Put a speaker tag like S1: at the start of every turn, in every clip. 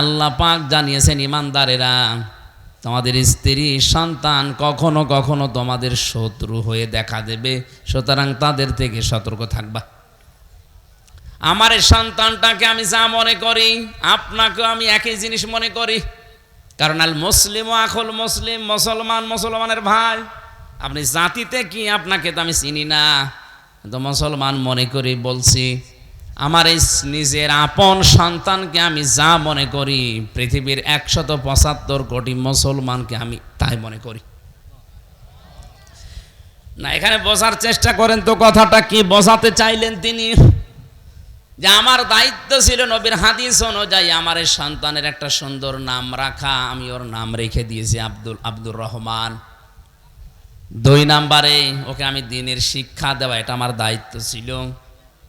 S1: আল্লাহ পাক জানিয়েছেন, ইমানদারেরা, তোমাদের স্ত্রী সন্তান কখনো কখনো তোমাদের শত্রু হয়ে দেখা দেবে, সুতরাং তাদের থেকে সতর্ক থাকবা। আমার সন্তানটাকে আমি যা মনে করি, আপনাকেও আমি একই জিনিস মনে করি। কারণ আল মুসলিম আখল মুসলিম, মুসলমান, মুসলমানের ভাই, আপনি জাতিতে কি আপনাকে তো আমি চিনি না। তো মুসলমান মনে করি বলছি আমার এই নিজের আপন সন্তানকে আমি যা মনে করি, পৃথিবীর একশত পঁচাত্তর কোটি মুসলমানকে আমি তাই মনে করি। না, এখানে বোঝার চেষ্টা করেন তো কথাটা কি? বোঝাতে চাইলেন তিনি যে আমার দায়িত্ব ছিল নবীর হাদিস অনুযায়ী আমার এই সন্তানের একটা সুন্দর নাম রাখা। আমি ওর নাম রেখে দিয়েছি আব্দুল, আব্দুর রহমান। দুই নাম্বারে ওকে আমি দিনের শিক্ষা দেওয়া, এটা আমার দায়িত্ব ছিল।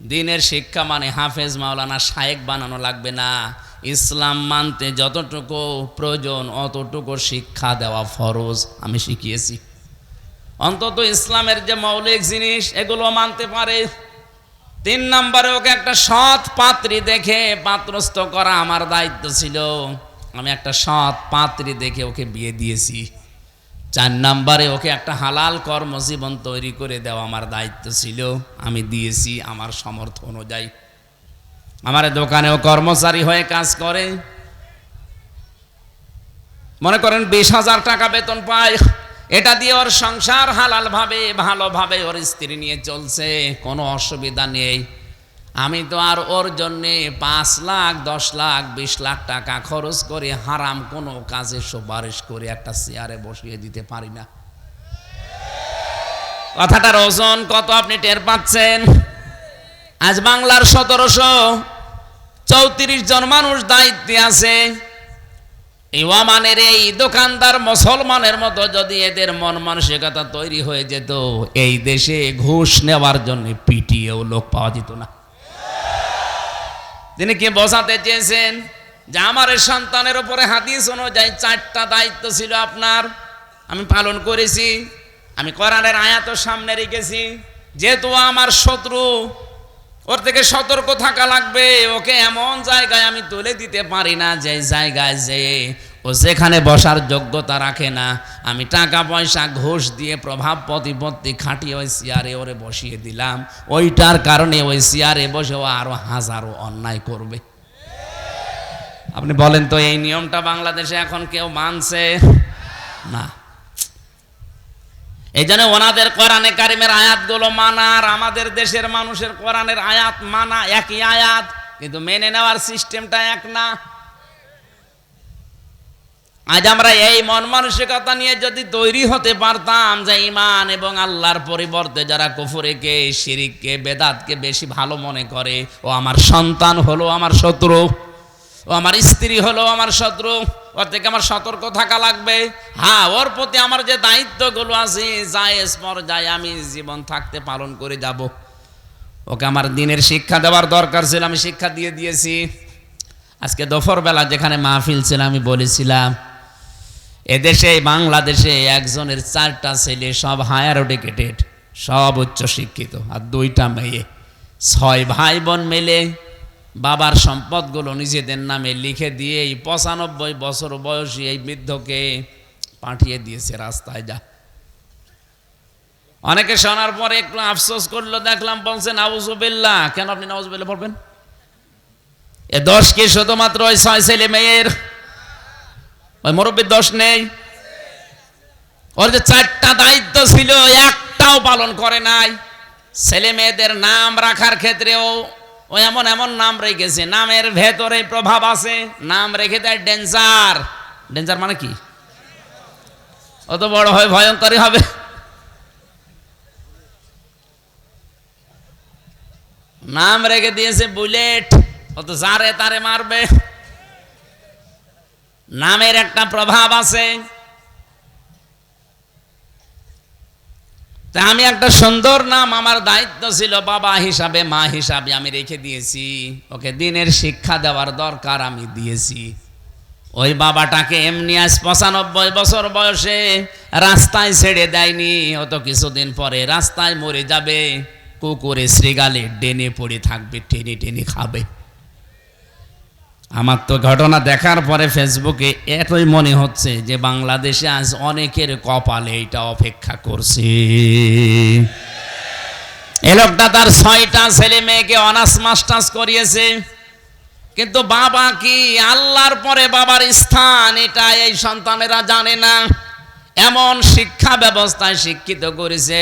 S1: দিনের শিক্ষা মানে হাফেজ মাওলানা শায়েক বানানো লাগবে না। ইসলাম মানতে যতটুকু প্রয়োজন, অতটুকু শিক্ষা দেওয়া ফরজ। আমি শিখিয়েছি। অন্তত ইসলামের যে মৌলিক জিনিস, এগুলো মানতে পারে। তিন নম্বরে ওকে একটা সৎ পাত্রী দেখে পাত্রস্থ করা আমার দায়িত্ব ছিল। আমি একটা সৎ পাত্রী দেখে ওকে বিয়ে দিয়েছি। চার নাম্বারে ওকে একটা হালাল কর্মজীবন তৈরি করে দেওয়া আমার দায়িত্ব ছিল। আমি দিয়েছি আমার সমর্থ অনুযায়ী। আমার দোকানেও কর্মচারী হয়ে কাজ করে। মনে করেন বিশ হাজার টাকা বেতন পায়। এটা দিয়ে ওর সংসার হালালভাবে, ভালোভাবে ওর স্ত্রী নিয়ে চলছে। কোনো অসুবিধা নেই। আমি তো আর ওর জন্যে পাঁচ লাখ, দশ লাখ, বিশ লাখ টাকা খরচ করে হারাম কোনো কাজে সুপারিশ করে একটা চেয়ারে বসিয়ে দিতে পারি না। কথাটার ওজন কত আপনি টের পাচ্ছেন? আজ বাংলার সতেরোশো চৌত্রিশ জন মানুষ দায়িত্বে আছে। এই ওয়ামানের এই দোকানদার মুসলমানের মতো যদি এদের মন মানসিকতা তৈরি হয়ে যেত, এই দেশে ঘুষ নেওয়ার জন্য পিটিয়েও লোক পাওয়া যেত না। তিনি কি বোঝাতে চেয়েছেন যে আমার সন্তানের উপরে হাদিস অনুযায়ী চারটা দায়িত্ব ছিল আপনার? আমি পালন করেছি, আমি কোরআনের আয়াত সামনে রেখেছি। যেহেতু আমার শত্রু, ওর থেকে সতর্ক থাকা লাগবে, ওকে এমন জায়গায় আমি তুলে দিতে পারি না যে জায়গায় যে ও যেখানে বসার যোগ্যতা রাখে না, আমি টাকা পয়সা ঘুষ দিয়ে প্রভাব প্রতিপত্তি খাটিয়ে ওই চেয়ারে ওরে বসিয়ে দিলাম। ওইটার কারণে ওই চেয়ারে বসে ও আরও হাজারো অন্যায় করবে। আপনি বলেন তো, এই নিয়মটা বাংলাদেশে এখন কেউ মানছে? না। এই জন্য ওনাদের কোরআনে কারিমের আয়াতগুলো মানা, আর আমাদের দেশের মানুষের কোরআনের আয়াত মানা, একই আয়াত, কিন্তু মেনে নেওয়ার সিস্টেমটা এক না। আজ আমরা এই মন মানসিকতা নিয়ে যদি তৈরি হতে পারতাম যে ইমান এবং আল্লাহর পরিবর্তে যারা কুফুরেকে, শিরিককে, বেদাতকে বেশি ভালো মনে করে, ও আমার সন্তান হলো আমার শত্রু, ও আমার স্ত্রী হলো আমার শত্রু, ওর থেকে আমার সতর্ক থাকা লাগবে। হ্যাঁ ওর প্রতি আমার যে দায়িত্বগুলো আছে স্মর যায় আমি জীবন থাকতে পালন করে যাব। ওকে আমার দিনের শিক্ষা দেওয়ার দরকার ছিল, আমি শিক্ষা দিয়ে দিয়েছি। আজকে দুপুরবেলা যেখানে মাহফিল ছিল, আমি বলেছিলাম এদেশে, বাংলাদেশে একজনের চারটা ছেলে, সব হায়ার এডুকেটেড সব উচ্চ শিক্ষিত, আর দুইটা মেয়ে। ছয় ভাই বোন মেলে বাবার সম্পদগুলো নিজেদের নামে লিখে দিয়ে এই পঁচানব্বই বছর বয়সী এই বৃদ্ধকে পাঠিয়ে দিয়েছে রাস্তায় যা। অনেকে শোনার পরে একটু আফসোস করল, দেখলাম বলছেন, নাউজুবিল্লাহ। কেন আপনি নাউজুবিল্লাহ পড়বেন এ দশ কি শুধুমাত্র ওই ছয় ছেলে মেয়ের? ওই মুরব্বীর দোষ নেই। ওর যে চারটা দায়িত্ব ছিল, একটাও পালন করে নাই। ছেলে মেয়েদের নাম রাখার ক্ষেত্রেও ও এমন এমন নাম রেখেছে। নামের ভেতরে প্রভাব আছে, নাম রেখে দেয় ডেঞ্জার। ডেঞ্জার মানে কি? অত বড় হয়, ভয়ঙ্করই হবে। নাম রেখে দিয়েছে বুলেট অত যারে তারে মারবে। নামের একটা প্রভাব আছে। তা আমি একটা সুন্দর নাম আমার দায়িত্ব ছিল, বাবা হিসাবে, মা হিসাবে আমি রেখে দিয়েছি। ওকে দিনের শিক্ষা দেওয়ার দরকার আমি দিয়েছি। ওই বাবাটাকে এমনি আজ পঁচানব্বই বছর বয়সে রাস্তায় ছেড়ে দেয়নি অত কিছুদিন পরে রাস্তায় মরে যাবে। কুকুরে শ্রীগালে ডেনে পড়ে থাকবে, টেনে টেনে খাবে। আমার তো ঘটনা দেখার পরে ফেসবুকে এতই মনে হচ্ছে যে বাংলাদেশে আজ অনেকের কপালে এটা অপেক্ষা করছে। এ লোকটা তার ছয়টা ছেলে মেয়েকে অনার্স মাস্টার্স করিয়েছে। কিন্তু বাবা কি আল্লাহর পরে বাবার স্থান এটা এই সন্তানেরা জানে না। এমন শিক্ষা ব্যবস্থায় শিক্ষিত করেছে।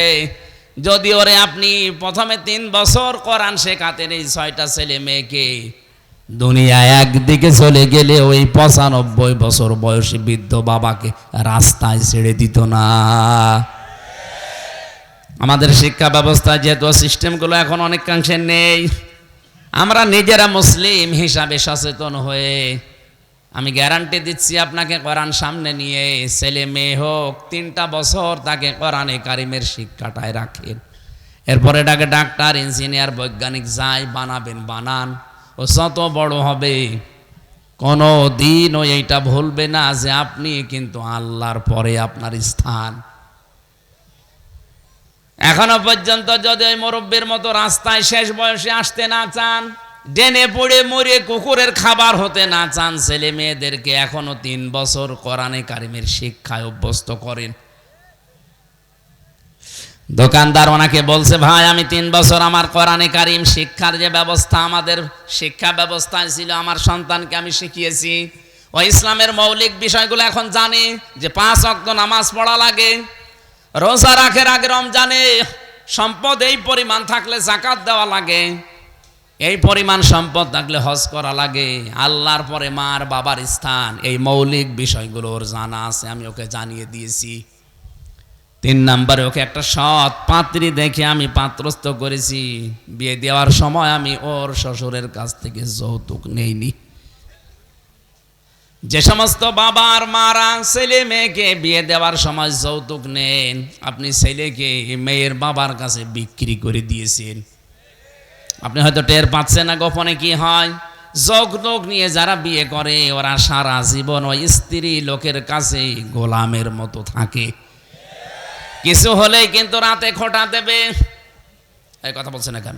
S1: যদি ওরে আপনি প্রথমে তিন বছর করান শেখাতেন এই ছয়টা ছেলে মেয়েকে দুনিয়া একদিকে চলে গেলে ওই পঁচানব্বই বছর বয়সী বৃদ্ধ বাবাকে রাস্তায় ছেড়ে দিত না। আমাদের শিক্ষা ব্যবস্থায় যেহেতু সিস্টেমগুলো এখন অনেকাংশে নেই, আমরা নিজেরা মুসলিম হিসাবে সচেতন হয়ে, আমি গ্যারান্টি দিচ্ছি আপনাকে কোরআন সামনে নিয়ে, ছেলে মেয়ে হোক, তিনটা বছর তাকে কোরআনে কারিমের শিক্ষাটায় রাখেন। এরপরে এটাকে ডাক্তার, ইঞ্জিনিয়ার, বৈজ্ঞানিক যাই বানাবেন, বানান। ও যত বড় হবে। কোনো দিন ও এইটা ভুলবে না যে আপনি কিন্তু আল্লাহর পরে আপনার স্থান। এখনও পর্যন্ত যদি ওই মুরব্বীর মতো রাস্তায় শেষ বয়সে আসতে না চান, ডেনে পড়ে মরে কুকুরের খাবার হতে না চান, ছেলে মেয়েদেরকে এখনও তিন বছর কোরআনে কারিমের শিক্ষায় অভ্যস্ত করেন। দোকানদার ওনাকে বলছে, ভাই, আমি তিন বছর আমার কোরআনে কারিম শিক্ষার যে ব্যবস্থা আমাদের শিক্ষা ব্যবস্থায় ছিল, আমার সন্তানকে আমি শিখিয়েছি। ও ইসলামের মৌলিক বিষয়গুলো এখন জানে যে পাঁচ অক্ত নামাজ পড়া লাগে, রোজা রাখের আগে রমজানে সম্পদ এই পরিমাণ থাকলে জাকাত দেওয়া লাগে, এই পরিমাণ সম্পদ থাকলে হজ করা লাগে। আল্লাহর পরে মার বাবার স্থান, এই মৌলিক বিষয়গুলোর জানা আছে, আমি ওকে জানিয়ে দিয়েছি। তিন নাম্বারে ওকে একটা সৎ পাত্রী দেখে আমি পাত্রস্থ করেছি। বিয়ে দেওয়ার সময় আমি ওর শ্বশুরের কাছ থেকে যৌতুক নেইনি। যে সমস্ত বাবার, মারা, ছেলে, মেয়েকে বিয়ে দেওয়ার সময় যৌতুক নেন, আপনি ছেলেকে মেয়ের বাবার কাছে বিক্রি করে দিয়েছেন। আপনি হয়তো টের পাচ্ছেন না গোপনে কি হয়? যৌতুক নিয়ে যারা বিয়ে করে, ওরা সারা জীবন ওই স্ত্রী লোকের কাছে গোলামের মতো থাকে। কিছু হলেই কিন্তু রাতে খোটা দেবে। এই কথা বলছেন না কেন?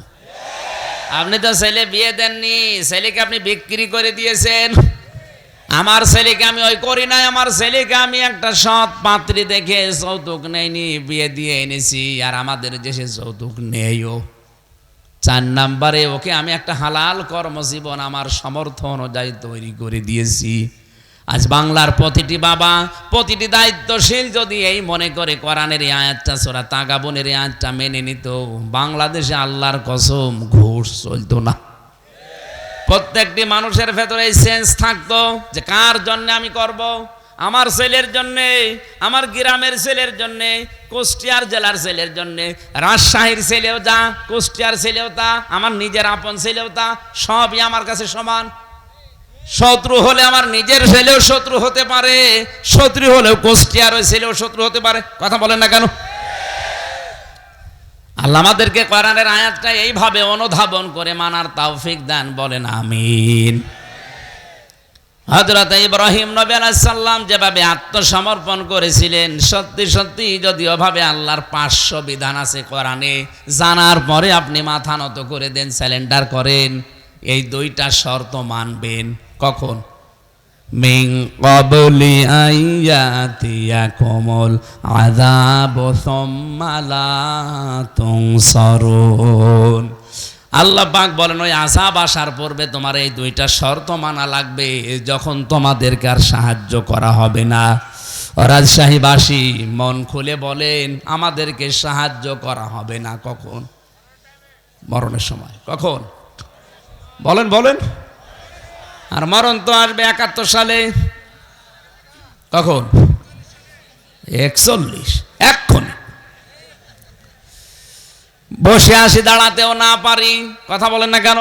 S1: আপনি তো ছেলে বিয়ে দেননি, ছেলেকে আপনি বিক্রি করে দিয়েছেন। আমার ছেলেকে আমি ওই করি নাই, আমার ছেলেকে আমি একটা সৎ পাত্রী দেখে যৌতুক নেইনি, বিয়ে দিয়ে এনেছি, আর আমাদের দেশে যৌতুক নেইও। চার নাম্বারে ওকে আমি একটা হালাল কর্মজীবন আমার সমর্থ অনুযায়ী তৈরি করে দিয়েছি। আজ বাংলার প্রতিটি বাবা, প্রতিটি দায়িত্বশীল যদি এই মনে করে কোরআনের এই আয়াতটা, সোরা তাগাবনের এই আয়াতটা মেনে নিত, বাংলাদেশে আল্লাহর কসম ঘুষ চলতো না প্রত্যেকটি মানুষের ভেতরে এই সেন্স থাকতো যে কার জন্য আমি করব। আমার ছেলের জন্যে, আমার গ্রামের ছেলের জন্যে, কুষ্টিয়ার জেলার ছেলের জন্যে, রাজশাহীর ছেলেও যা, কুষ্টিয়ার ছেলেও তা, আমার নিজের আপন ছেলেও তা, সবই আমার কাছে সমান শত্রু হলে আমার নিজের ছেলেও শত্রু হতে পারে, শত্রু হলেও কুষ্টিয়ার ওই ছেলেও শত্রু হতে পারে। কথা বলেন না কেন? আল্লাহ আমাদেরকে আয়াতটা এইভাবে অনুধাবন করে মানার তৌফিক দান, বলেন আমিন। হজরত ইব্রাহিম নবী আলাইসাল্লাম যেভাবে আত্মসমর্পণ করেছিলেন, সত্যি সত্যি যদি ওভাবে আল্লাহর পাঁচশো বিধান আছে কোরআনে, জানার পরে আপনি মাথা নত করে দেন স্যালেন্ডার করেন, এই দুইটা শর্ত মানবেন। কখন? মিং কবলি আইয়াতিয়া কমল আযাব সম্মালা তুংসরুন আল্লাহ পাক বলেন, ওই আজাব আসার পূর্বে তোমার এই দুইটা শর্ত মানা লাগবে, যখন তোমাদেরকে আর সাহায্য করা হবে না। রাজশাহীবাসী মন খুলে বলেন, আমাদেরকে সাহায্য করা হবে না কখন? মরণের সময়। কখন? বলেন বলেন। আর মরণ তো আসবে একাত্তর সালে। কখন? একচল্লিশ। এক্ষণে বসে আসি, দাঁড়াতেও না পারি। কথা বলেন না কেন?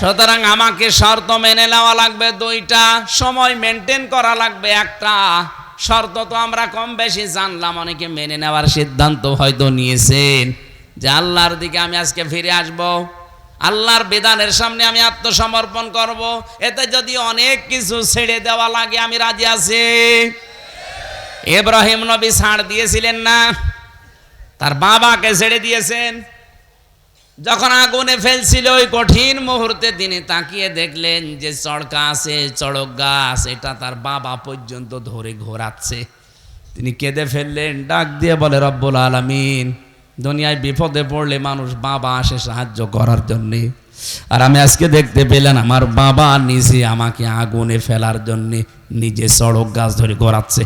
S1: সুতরাং আমাকে শর্ত মেনে নেওয়া লাগবে দুইটা, সময় মেনটেন করা লাগবে একটা। শর্ত তো আমরা কম বেশি জানলাম, অনেকে মেনে নেওয়ার সিদ্ধান্ত হয়তো নিয়েছেন। যে আল্লাহর দিকে আমি আজকে ফিরে আসব। আল্লাহর বিধানের সামনে আমি আত্মসমর্পণ করব। এতে যদি অনেক কিছু ছেড়ে দেওয়া লাগে, আমি রাজি আছি। ইব্রাহিম নবী ছাড় দিয়েছিলেন না। তার বাবাকে ছেড়ে দিয়েছেন। যখন আগুনে ফেলছিল ওই কঠিন মুহূর্তে তিনি তাকিয়ে দেখলেন যে চড়কা আছে চড়ক গাছ, এটা তার বাবা পর্যন্ত ধরে ঘোরাচ্ছে। তিনি কেঁদে ফেললেন, ডাক দিয়ে বলে, রব্বুল আলামিন। দুনিয়ায় বিপদে পড়লে মানুষ বাবা আসে সাহায্য করার জন্যে। আর আমি আজকে দেখতে পেলেন আমার বাবা নিজে আমাকে আগুনে ফেলার জন্যে নিজে সড়ক গাছ ধরে ঘোরাচ্ছে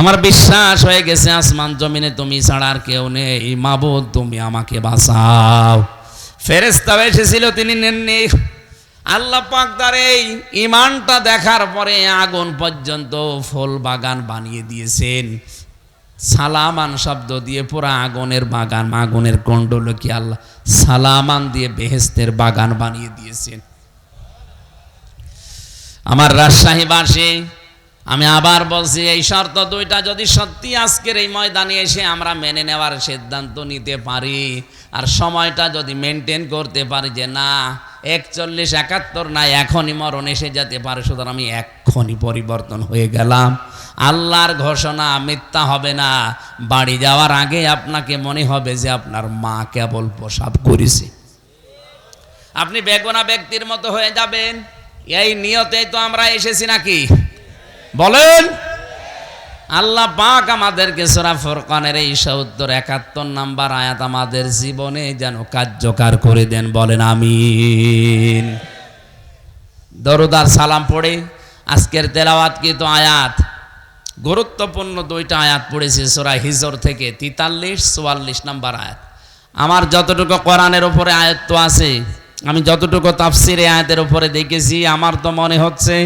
S1: আমার বিশ্বাস হয়ে গেছে, আসমান জমিনে তুমি ছাড়া আর কেউ নেই। মাবুদ, তুমি আমাকে বাঁচাও। ফেরেস্তা এসেছিল, তিনি নেননি। আল্লাহ পাক তার এই ইমানটা দেখার পরে আগুন পর্যন্ত ফুল বাগান বানিয়ে দিয়েছেন। সালামান শব্দ দিয়ে পুরা আগুনের বাগান, আগুনের কণ্ডলকে আল্লাহ সালামান দিয়ে বেহেস্তের বাগান বানিয়ে দিয়েছেন। আমার রাজশাহী রাজশাহীবাসী আমি আবার বলছি, এই শর্ত দুইটা যদি সত্যি আজকের এই ময়দানে এসে আমরা মেনে নেওয়ার সিদ্ধান্ত নিতে পারি, আর সময়টা যদি মেনটেন করতে পারি যে না, একচল্লিশ একাত্তর না এখনই মরণ এসে যেতে পারে, সুতরাং আমি এক্ষণই পরিবর্তন হয়ে গেলাম। আল্লাহর ঘোষণা মিথ্যা হবে না। বাড়ি যাওয়ার আগে আপনাকে মনে হবে যে আপনার মা কেবল প্রসাব করেছে। আপনি বেগুনা ব্যক্তির মতো হয়ে যাবেন। এই নিয়তেই তো আমরা এসেছি নাকি? বলেন। আল্লাহ পাক আমাদেরকে সোরা ফোরকানের এই সত্তর একাত্তর নাম্বার আয়াত আমাদের জীবনে যেন কার্যকর করে দেন। বলেন, আমিন। দরুদার সালাম পড়ে। আজকের তেলাওয়াত কি তো আয়াত? গুরুত্বপূর্ণ দুইটা আয়াত পড়েছে, সোরা হিজর থেকে, তিতাল্লিশ, চুয়াল্লিশ নাম্বার আয়াত। আমার যতটুকু কোরআনের উপরে আয়ত্ত আছে, আমি যতটুকু তাফসিরে আয়াতের উপরে দেখেছি, আমার তো মনে হচ্ছে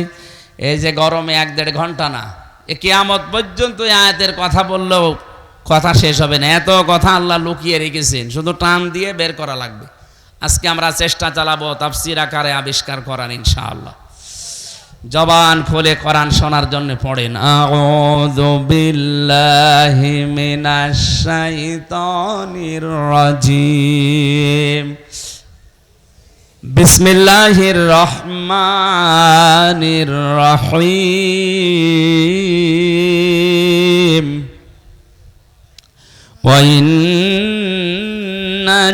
S1: এই যে গরমে এক দেড় ঘণ্টা না, এ কেয়ামত পর্যন্ত আয়াতের কথা বললেও কথা শেষ হবে না। এত কথা আল্লাহ লুকিয়ে রেখেছেন, শুধু টান দিয়ে বের করা লাগবে। আজকে আমরা চেষ্টা চালাবো তাফসির আকারে আবিষ্কার করার, ইনশাআল্লাহ। জবান খুলে করান শোনার জন্য পড়েন। আউযু বিসমিল্লাহির রহমানির রহিম।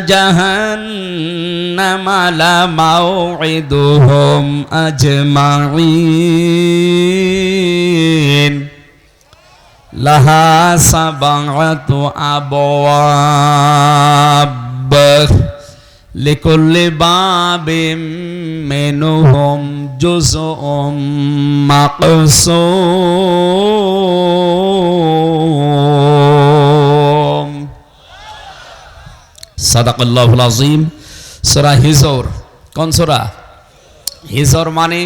S1: جهنم لموعدهم أجمعين لها سبعة أبواب لكل باب منهم جزء مقسوم সাদাকাল্লাহুল আজিম সোরা হিজর। কোন সোরা? হিজর মানে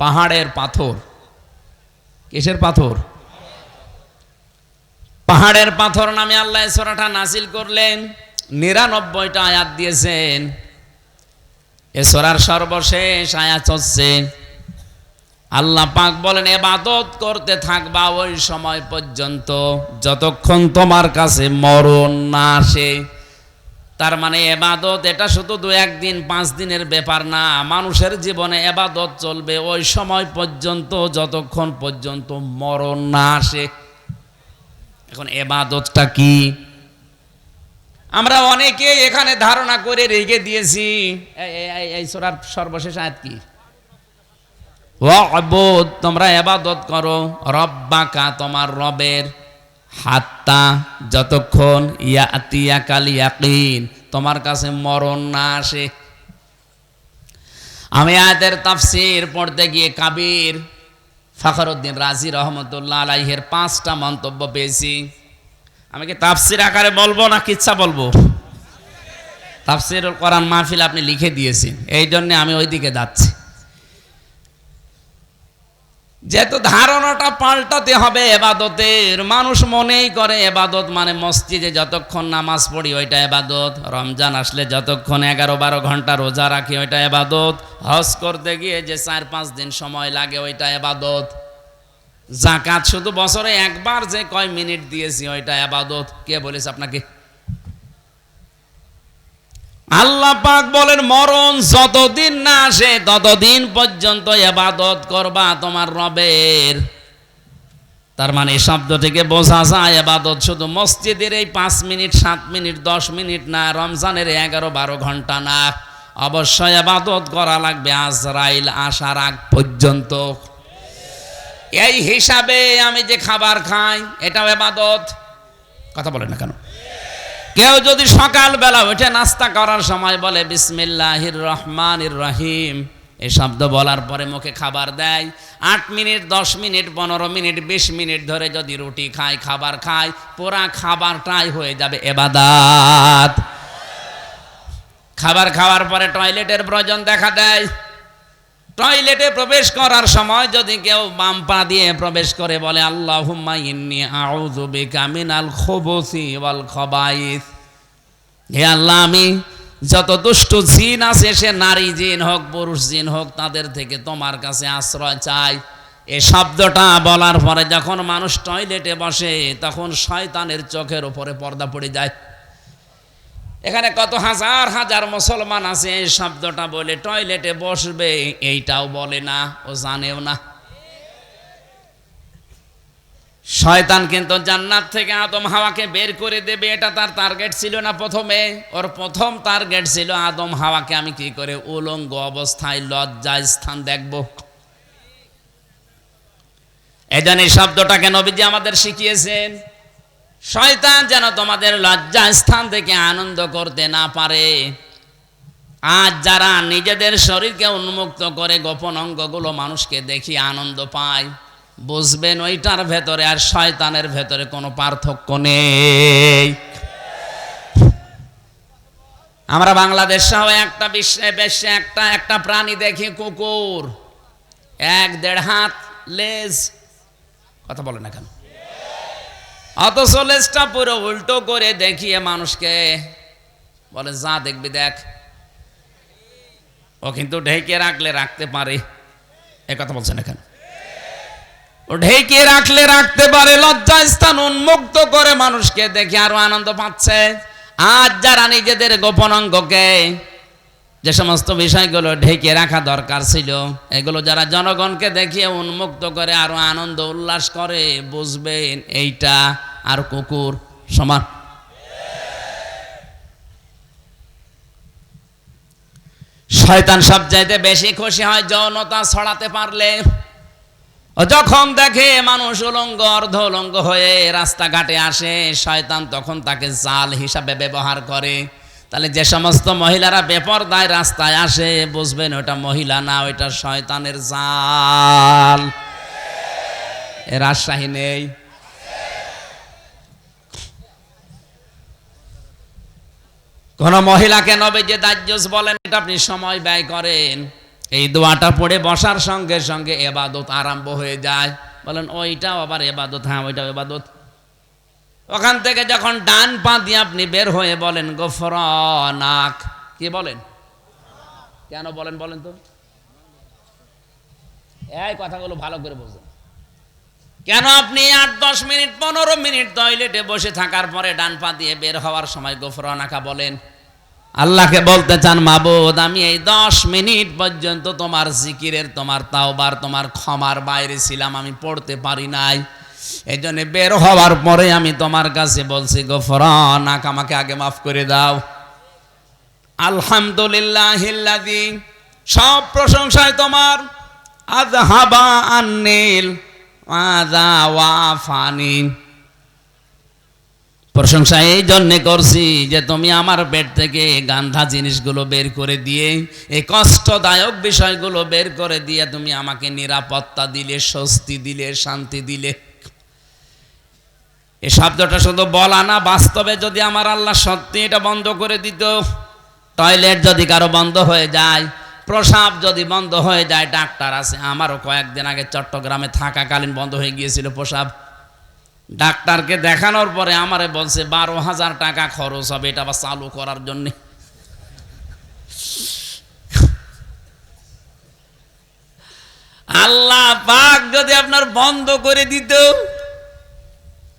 S1: পাহাড়ের পাথর। কিসের পাথর? পাহাড়ের পাথর নামে আল্লাহ সোরাটা নাসিল করলেন। নিরানব্বইটা আয়াত দিয়েছেন। এ সোরার সর্বশেষ আয়াত হচ্ছে, আল্লাহ পাক বলেন এবাদত করতে থাকবা ওই সময় পর্যন্ত, যতক্ষণ তোমার কাছে মরণ না আসে তার মানে এবাদত এটা শুধু দু একদিন, পাঁচ দিনের ব্যাপার না, মানুষের জীবনে এবাদত চলবে ওই সময় পর্যন্ত, যতক্ষণ পর্যন্ত মরণ না আসে। এখন এবাদতটা কি? আমরা অনেকে এখানে ধারণা করে রেখে দিয়েছি। এই- সোরার সর্বশেষ আয়াত কি? তোমরা এবাদত করো, রব্বাকা তোমার রবের। হাত্তা যতক্ষণ ইয়াতিয়া কাল ইয়াকিন, তোমার কাছে মরণ না আসে। আমি আয়াতের তাফসির পড়তে গিয়ে কাবির ফখরুদ্দিন রাজি রহমতুল্লাহ আলাইহের পাঁচটা মন্তব্য পেয়েছি। আমি কি তাফসির আকারে বলব না কিচ্ছা বলব? তাফসির কোরআন মাহফিল আপনি লিখে দিয়েছেন, এই জন্য আমি ওই দিকে যাচ্ছি। যেহেতু ধারণাটা পাল্টাতে হবে এবাদতের, মানুষ মনেই করে এবাদত মানে মসজিদে যতক্ষণ নামাজ পড়ি ওইটা এবাদত, রমজান আসলে যতক্ষণ এগারো বারো ঘণ্টা রোজা রাখি ওইটা এবাদত, হজ করতে গিয়ে যে চার পাঁচ দিন সময় লাগে ওইটা এবাদত। জাকাত শুধু বছরে একবার যে কয় মিনিট দিয়েছি ওইটা এবাদত, কে বলেছে আপনাকে? আল্লাহ পাক বলেন, মরণ যতদিন না আসে, ততদিন পর্যন্ত এবাদত করবা তোমার রবের। তার মানে এই শব্দ থেকে বোঝা যায় এবাদত শুধু মসজিদের এই পাঁচ মিনিট, সাত মিনিট, দশ মিনিট না, রমজানের এগারো বারো ঘণ্টা না। অবশ্যই এবাদত করা লাগবে আজরাইল আসার আগ পর্যন্ত। এই হিসাবে আমি যে খাবার খাই, এটাও এবাদত কথা বলে না কেন? কেউ যদি সকালবেলা উঠে নাস্তা করার সময় বলে, বিসমিল্লাহির রহমানির রহিম এই শব্দ বলার পরে মুখে খাবার দেয়। আট মিনিট, দশ মিনিট, পনেরো মিনিট, বিশ মিনিট ধরে যদি রুটি খায়, খাবার খায়, পুরা খাবারটাই হয়ে যাবে এবাদাত। খাবার খাওয়ার পরে টয়লেটের প্রয়োজন দেখা দেয়। টয়লেটে প্রবেশ করার সময় যদি কেউ বাম পা দিয়ে প্রবেশ করে বলে আল্লাহ আল্লাহ, আমি যত দুষ্ট জিন আছে, সে নারী জিন হোক, পুরুষ জিন হোক, তাদের থেকে তোমার কাছে আশ্রয় চাই। এ শব্দটা বলার পরে যখন মানুষ টয়লেটে বসে, তখন শয়তানের চোখের উপরে পর্দা পড়ে যায়। এখানে কত হাজার হাজার মুসলমান আছে, এই শব্দটা বলে টয়লেটে বসবে, এইটাও বলে না, ও জানেও না। শয়তান কিন্তু জান্নাত থেকে আদম হাওয়াকে বের করে দেবে, এটা তার টার্গেট ছিল না প্রথমে। ওর প্রথম টার্গেট ছিল আদম হাওয়াকে আমি কি করে উলঙ্গ অবস্থায় লজ্জা স্থান দেখব। এজন্য এই শব্দটাকে নবীজি আমাদের শিখিয়েছেন। শয়তান যেন তোমাদের লজ্জা স্থান থেকে আনন্দ করতে না পারে। আজ যারা নিজেদের শরীরকে উন্মুক্ত করে গোপন অঙ্গগুলো মানুষকে দেখি আনন্দ পায়, বুঝবেন ওইটার ভেতরে আর শয়তানের ভেতরে কোনো পার্থক্য নেই। আমরা বাংলাদেশ সহ একটা বিশ্বে বেশে একটা একটা প্রাণী দেখি কুকুর, এক দেড় হাত লেজ, কথা বলে না কেন? অথচ লেজটা পুরো উল্টো করে দেখিয়ে মানুষকে বলে, যা দেখবি দেখ। ও কিন্তু ঢেকে রাখলে রাখতে পারে। এ কথা বলছেন এখানে। ও ঢেকে রাখলে রাখতে পারে লজ্জা স্থান উন্মুক্ত করে মানুষকে দেখে আরও আনন্দ পাচ্ছে। আজ যারা নিজেদের গোপন অঙ্গকে যে সমস্ত বিষয়গুলো ঢেকে রাখা দরকার ছিল, এগুলো যারা জনগণকে দেখিয়ে উন্মুক্ত করে আরও আনন্দ উল্লাস করে, বুঝবেন এইটা আর কুকুর সমান। শয়তান সব চাইতে বেশি খুশি হয় যৌনতা ছড়াতে পারলে। যখন দেখে মানুষ উলঙ্গ, অর্ধ উলঙ্গ হয়ে রাস্তাঘাটে আসে, শয়তান তখন তাকে জাল হিসাবে ব্যবহার করে। তাহলে যে সমস্ত মহিলারা বেপরদায় রাস্তায় আসে, বুঝবেন ওটা মহিলা না, ওইটা শয়তানের জাল। এ রাজশাহী নেই। কোন মহিলাকে নবে যে দাজ্যস বলেন, এটা আপনি সময় ব্যয় করেন। এই দোয়াটা পড়ে বসার সঙ্গে সঙ্গে এবাদত আরম্ভ হয়ে যায়। বলেন, ওইটাও আবার এবাদত হ্যাঁ ওইটাও এবাদত। ওখান থেকে যখন ডান পা দিয়ে আপনি বের হয়ে বলেন গোফরনাক কি বলেন? কেন বলেন বলেন তো? এই কথাগুলো ভালো করে বোঝেন। কেন আপনি আট, দশ মিনিট, পনেরো মিনিট টয়লেটে বসে থাকার পরে ডান পা দিয়ে বের হওয়ার সময় গোফরনাকা বলেন, আল্লাহকে বলতে চান, মাবুদ, আমি এই দশ মিনিট পর্যন্ত তোমার জিকিরের, তোমার তাওবার, তোমার ক্ষমার বাইরে ছিলাম, আমি পড়তে পারি নাই। এই বের হওয়ার পরে আমি তোমার কাছে বলছি গোফরানাক আমাকে আগে মাফ করে দাও। আলহামদুলিল্লাহ সব প্রশংসায় তোমার। আজহাবা আন্নিল আদা ওয়াফানি। প্রশংসা এই জন্যে করছি যে তুমি আমার পেট থেকে গান্ধা জিনিসগুলো বের করে দিয়ে, এই কষ্টদায়ক বিষয়গুলো বের করে দিয়ে তুমি আমাকে নিরাপত্তা দিলে, স্বস্তি দিলে, শান্তি দিলে। এই শব্দটা শুধু বলা না, বাস্তবে যদি আমার আল্লাহ সত্যি এটা বন্ধ করে দিত, টয়লেট যদি কারও বন্ধ হয়ে যায়, প্রসাব যদি বন্ধ হয়ে যায়, ডাক্তার আছে, আমারও কয়েকদিন আগে চট্টগ্রামে থাকাকালীন বন্ধ হয়ে গিয়েছিল প্রসাব। ডাক্তারকে দেখানোর পরে আমারে বলছে, বারো হাজার টাকা খরচ হবে, এটা আবার চালু করার জন্যে। আল্লাহ পাক যদি আপনার বন্ধ করে দিত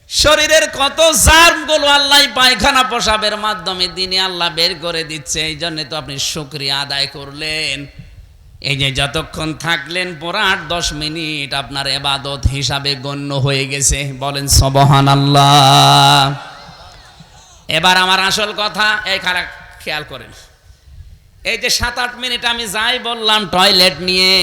S1: শরীরের কত জার্মগুলো আল্লাহ পায়খানা পোশাবের মাধ্যমে দিনে আল্লাহ বের করে দিচ্ছে, এই জন্য তো আপনি শুক্রিয়া আদায় করলেন। এই যে যতক্ষণ থাকলেন পর আট দশ মিনিট আপনার এবাদত হিসাবে গণ্য হয়ে গেছে। বলেন সবহান আল্লাহ এবার আমার আসল কথা, এই খারাপ খেয়াল করেন। এই যে সাত আট মিনিট আমি যাই বললাম টয়লেট নিয়ে,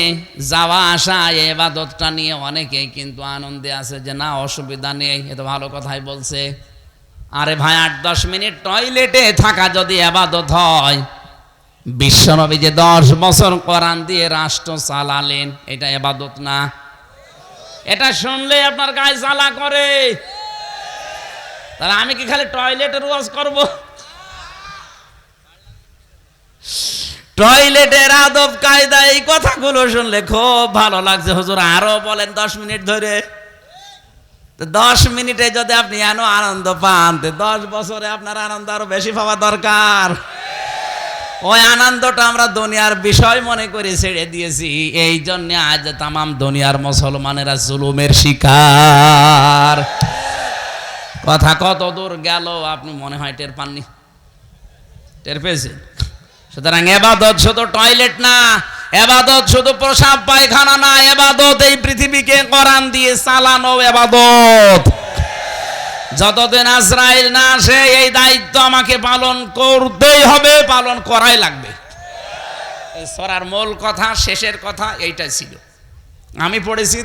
S1: যাওয়া আসা এবাদতটা নিয়ে অনেকেই কিন্তু আনন্দে আছে যে না, অসুবিধা নেই, এ তো ভালো কথাই বলছে। আরে ভাই, আট দশ মিনিট টয়লেটে থাকা যদি এবাদত হয়, বিশ্বনবী যে দশ বছর কোরআন দিয়ে রাষ্ট্র চালালেন, এটা এবাদত না। এটা শুনলে আপনার গায়ে জ্বালা করে। তাহলে আমি কি খালি টয়লেটের ওয়াজ করব? টয়লেটের আদব কায়দা, এই কথাগুলো শুনলে খুব ভালো লাগছে। হুজুর আরও বলেন দশ মিনিট ধরে। দশ মিনিটে যদি আপনি এন আনন্দ পান দশ বছরে আপনার আনন্দ আরও বেশি পাওয়া দরকার। ওই আনন্দটা আমরা দুনিয়ার বিষয় মনে করে ছেড়ে দিয়েছি। এই জন্য আজ তামাম দুনিয়ার মুসলমানেরা জুলুমের শিকার। কথা কত দূর গেল, আপনি মনে হয় টের পাননি। টের পেয়েছেন? সুতরাং এবাদত শুধু টয়লেট না, এবাদত শুধু প্রসাব পায়খানা না, এবাদত এই পৃথিবীকে কোরআন দিয়ে চালানো এবাদত। যতদিন আজরাইল না আসে, এই দায়িত্ব আমাকে পালন করতেই হবে, পালন করাই লাগবে। এই সরার মূল কথা, শেষের কথা এইটাই ছিল। আমি পড়েছি